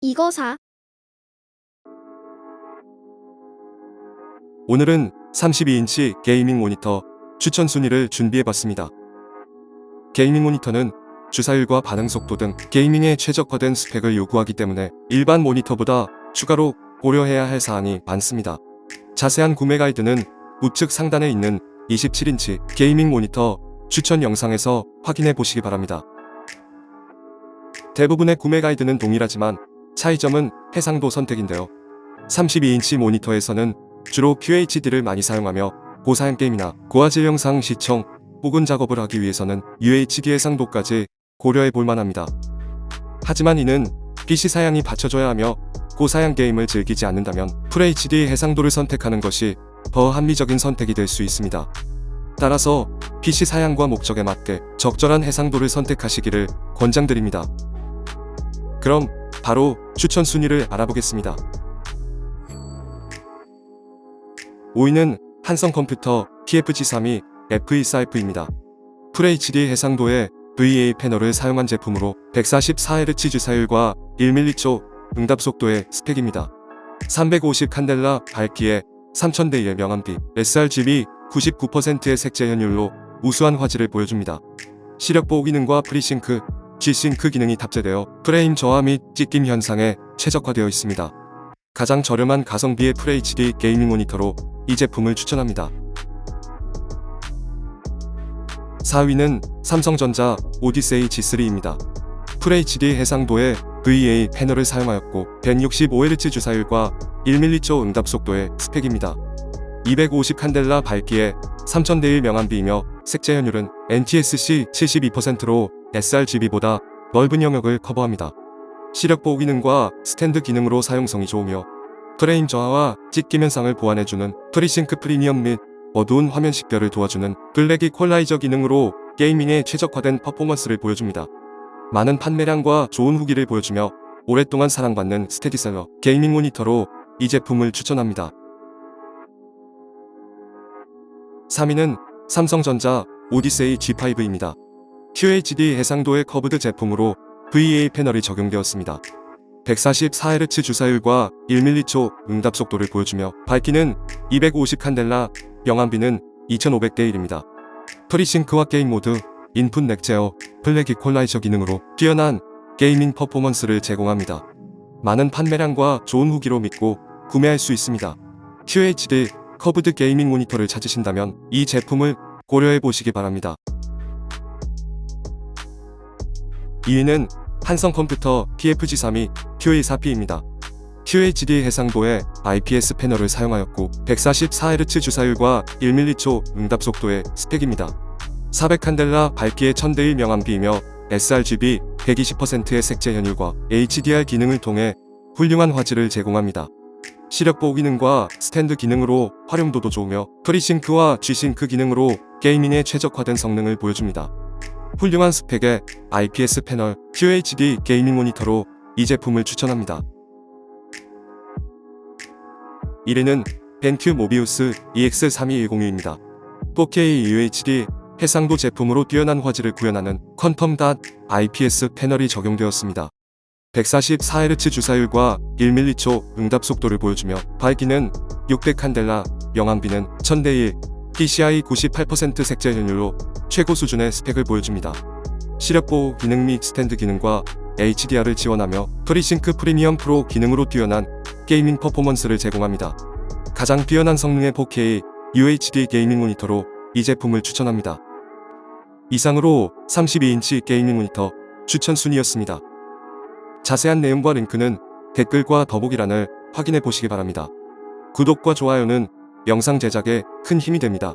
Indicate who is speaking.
Speaker 1: 이거 사.
Speaker 2: 오늘은 32인치 게이밍 모니터 추천 순위를 준비해봤습니다. 게이밍 모니터는 주사율과 반응 속도 등 게이밍에 최적화된 스펙을 요구하기 때문에 일반 모니터보다 추가로 고려해야 할 사항이 많습니다. 자세한 구매 가이드는 우측 상단에 있는 27인치 게이밍 모니터 추천 영상에서 확인해 보시기 바랍니다. 대부분의 구매 가이드는 동일하지만 차이점은 해상도 선택인데요. 32인치 모니터에서는 주로 QHD를 많이 사용하며 고사양 게임이나 고화질 영상 시청 혹은 작업을 하기 위해서는 UHD 해상도까지 고려해 볼 만합니다. 하지만 이는 PC 사양이 받쳐줘야 하며 고사양 게임을 즐기지 않는다면 FHD 해상도를 선택하는 것이 더 합리적인 선택이 될 수 있습니다. 따라서 PC 사양과 목적에 맞게 적절한 해상도를 선택하시기를 권장드립니다. 그럼 바로 추천 순위를 알아보겠습니다. 5위는 한성 컴퓨터 TFG32 F24F입니다. FHD 해상도의 VA 패널을 사용한 제품으로 144Hz 주사율과 1m초 응답 속도의 스펙입니다. 350 칸델라 밝기에 3000대의 명암비, sRGB 99%의 색재 현율로 우수한 화질을 보여줍니다. 시력 보호 기능과 프리싱크, G싱크 기능이 탑재되어 프레임 저하 및 찢김 현상에 최적화되어 있습니다. 가장 저렴한 가성비의 FHD 게이밍 모니터로 이 제품을 추천합니다. 4위는 삼성전자 오디세이 G3입니다. FHD 해상도의 VA 패널을 사용하였고 165Hz 주사율과 1m초 응답 속도의 스펙입니다. 250 칸델라 밝기에 3000대1 명암비이며 색재 현율은 NTSC 72%로 sRGB보다 넓은 영역을 커버합니다. 시력 보호 기능과 스탠드 기능으로 사용성이 좋으며 프레임 저하와 찢김 현상을 보완해주는 프리싱크 프리미엄 및 어두운 화면 식별을 도와주는 블랙 이퀄라이저 기능으로 게이밍에 최적화된 퍼포먼스를 보여줍니다. 많은 판매량과 좋은 후기를 보여주며 오랫동안 사랑받는 스테디셀러 게이밍 모니터로 이 제품을 추천합니다. 3위는 삼성전자 오디세이 G5입니다. QHD 해상도의 커브드 제품으로 VA 패널이 적용되었습니다. 144Hz 주사율과 1m초 응답 속도를 보여주며 밝기는 250 칸델라, 영암비는 2500대 1입니다. 프리싱크와 게임 모드, 인풋 넥 제어, 플래기 콜라이저 기능으로 뛰어난 게이밍 퍼포먼스를 제공합니다. 많은 판매량과 좋은 후기로 믿고 구매할 수 있습니다. QHD 커브드 게이밍 모니터를 찾으신다면 이 제품을 고려해 보시기 바랍니다. 2위는 한성 컴퓨터 TFG32 QA4P입니다. QHD 해상도의 IPS 패널을 사용하였고 144Hz 주사율과 1m초 응답 속도의 스펙입니다. 400칸델라 밝기의 1000대1 명암비이며 sRGB 120%의 색재 현율과 HDR 기능을 통해 훌륭한 화질을 제공합니다. 시력 보호 기능과 스탠드 기능으로 활용도도 좋으며 프리싱크와 G싱크 기능으로 게이밍에 최적화된 성능을 보여줍니다. 훌륭한 스펙의 IPS 패널 QHD 게이밍 모니터로 이 제품을 추천합니다. 1위는 벤큐 모비우스 EX32106입니다. 4K UHD 해상도 제품으로 뛰어난 화질을 구현하는 퀀텀 닷 IPS 패널이 적용되었습니다. 144Hz 주사율과 1m초 응답 속도를 보여주며 밝기는 600 칸델라, 영암비는 1000대 1, PCI 98% 색재 현율로 최고 수준의 스펙을 보여줍니다. 시력 보호 기능 및 스탠드 기능과 HDR을 지원하며 프리싱크 프리미엄 프로 기능으로 뛰어난 게이밍 퍼포먼스를 제공합니다. 가장 뛰어난 성능의 4K UHD 게이밍 모니터로 이 제품을 추천합니다. 이상으로 32인치 게이밍 모니터 추천 순위였습니다. 자세한 내용과 링크는 댓글과 더보기란을 확인해 보시기 바랍니다. 구독과 좋아요는 영상 제작에 큰 힘이 됩니다.